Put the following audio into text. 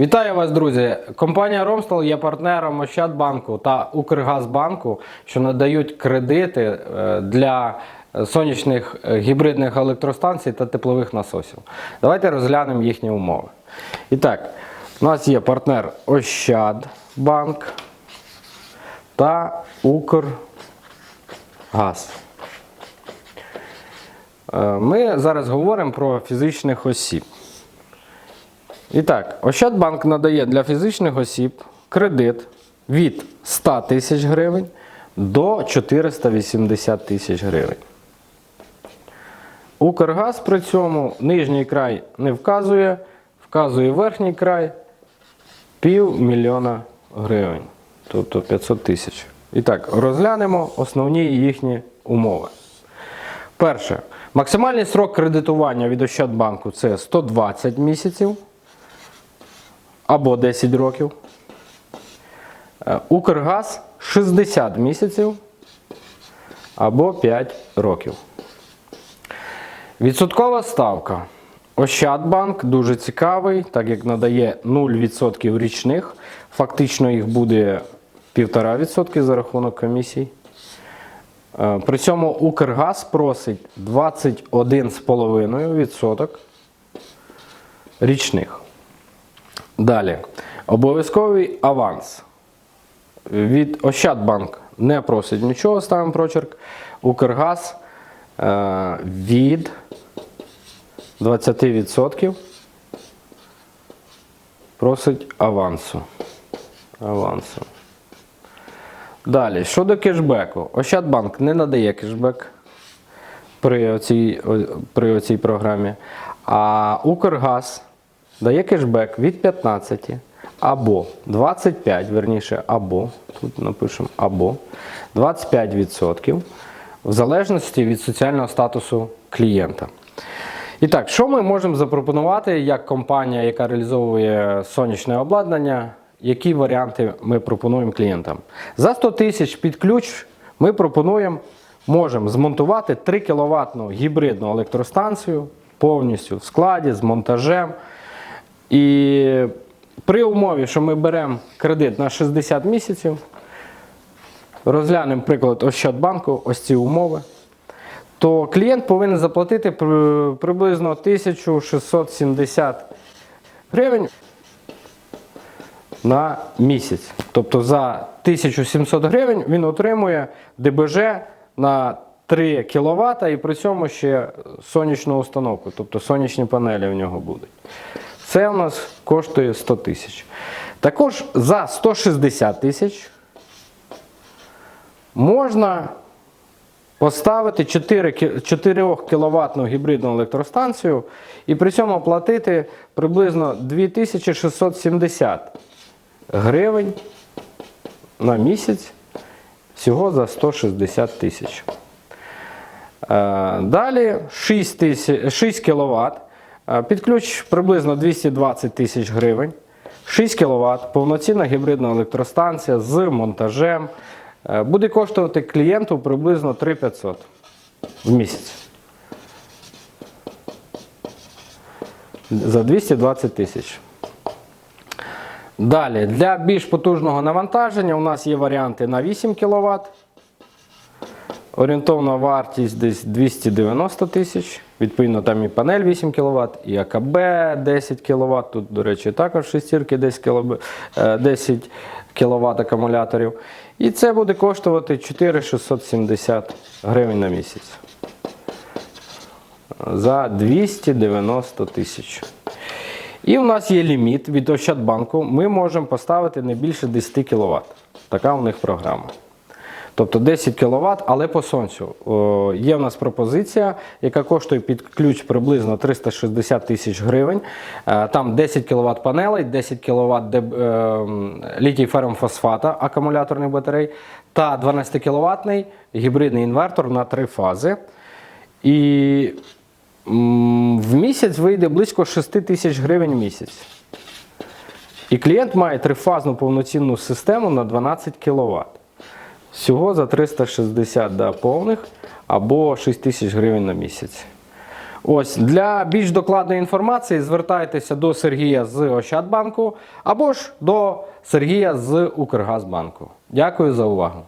Вітаю вас, друзі! Компанія Ромстол є партнером Ощадбанку та Укргазбанку, що надають кредити е, для сонячних е, гібридних електростанцій та теплових насосів. Давайте розглянемо їхні умови. І так, у нас є партнер Ощадбанк та Укргаз. Е, Ми зараз говоримо про фізичних осіб. І так, Ощадбанк надає для фізичних осіб кредит від 100 тисяч гривень до 480 тисяч гривень. Укргаз при цьому нижній край не вказує, вказує верхній край півмільйона гривень, тобто 500 тисяч. І так, розглянемо основні їхні умови. Перше, максимальний срок кредитування від Ощадбанку це 120 місяців або 10 років. Е, Укргаз 60 місяців або 5 років. Відсоткова ставка. Ощадбанк дуже цікавий, так як надає 0% річних. Фактично їх буде 1,5% за рахунок комісій. Е, При цьому Укргаз просить 21,5% річних. Далі. Обов'язковий аванс. Від Ощадбанк не просить нічого, ставимо прочерк. Укргаз е, від 20% просить авансу. авансу. Далі, щодо кешбеку. Ощадбанк не надає кешбек при оцій, при оцій програмі. А Укргаз дає кешбек від 15 або 25, верніше, або, тут напишемо або 25% в залежності від соціального статусу клієнта. І так, що ми можемо запропонувати як компанія, яка реалізовує сонячне обладнання, які варіанти ми пропонуємо клієнтам? За 100 тисяч під ключ ми пропонуємо, можемо змонтувати 3 кВт гібридну електростанцію повністю в складі з монтажем. І при умові, що ми беремо кредит на 60 місяців, розглянемо приклад Ощадбанку, ось ці умови то клієнт повинен заплатити приблизно 1670 гривень на місяць. Тобто за 1700 гривень він отримує ДБЖ на 3 кВт і при цьому ще сонячну установку, тобто сонячні панелі в нього будуть. Це у нас коштує 100 тисяч. Також за 160 тисяч можна поставити 4, 4 кВт гібридну електростанцію і при цьому оплатити приблизно 2670 гривень на місяць всього за 160 тисяч. Е, Далі 6 кВт. Під ключ приблизно 220 тисяч гривень. 6 кВт, повноцінна гібридна електростанція з монтажем. Е, Буде коштувати клієнту приблизно 3500 в місяць. За 220 тисяч. Далі, для більш потужного навантаження у нас є варіанти на 8 кВт. Орієнтовна вартість десь 290 тисяч. Відповідно, там і панель 8 кВт, і АКБ 10 кВт. Тут, до речі, також шестірки 10 кВт, 10 кВт акумуляторів. І це буде коштувати 4670 гривень на місяць. За 290 тисяч. І у нас є ліміт від Ощадбанку. Ми можемо поставити не більше 10 кВт. Така у них програма. Тобто 10 кВт, але по сонцю. Є в нас пропозиція, яка коштує під ключ приблизно 360 тисяч гривень. Е, Там 10 кВт панелей, 10 кВт е, літій ферромфосфата акумуляторних батарей та 12 кВт гібридний інвертор на три фази. І в місяць вийде близько 6 тисяч гривень в місяць. І клієнт має трифазну повноцінну систему на 12 кВт. Всього за 360 да, повних або 6 тисяч гривень на місяць. Ось для більш докладної інформації звертайтеся до Сергія з Ощадбанку або ж до Сергія з Укргазбанку. Дякую за увагу.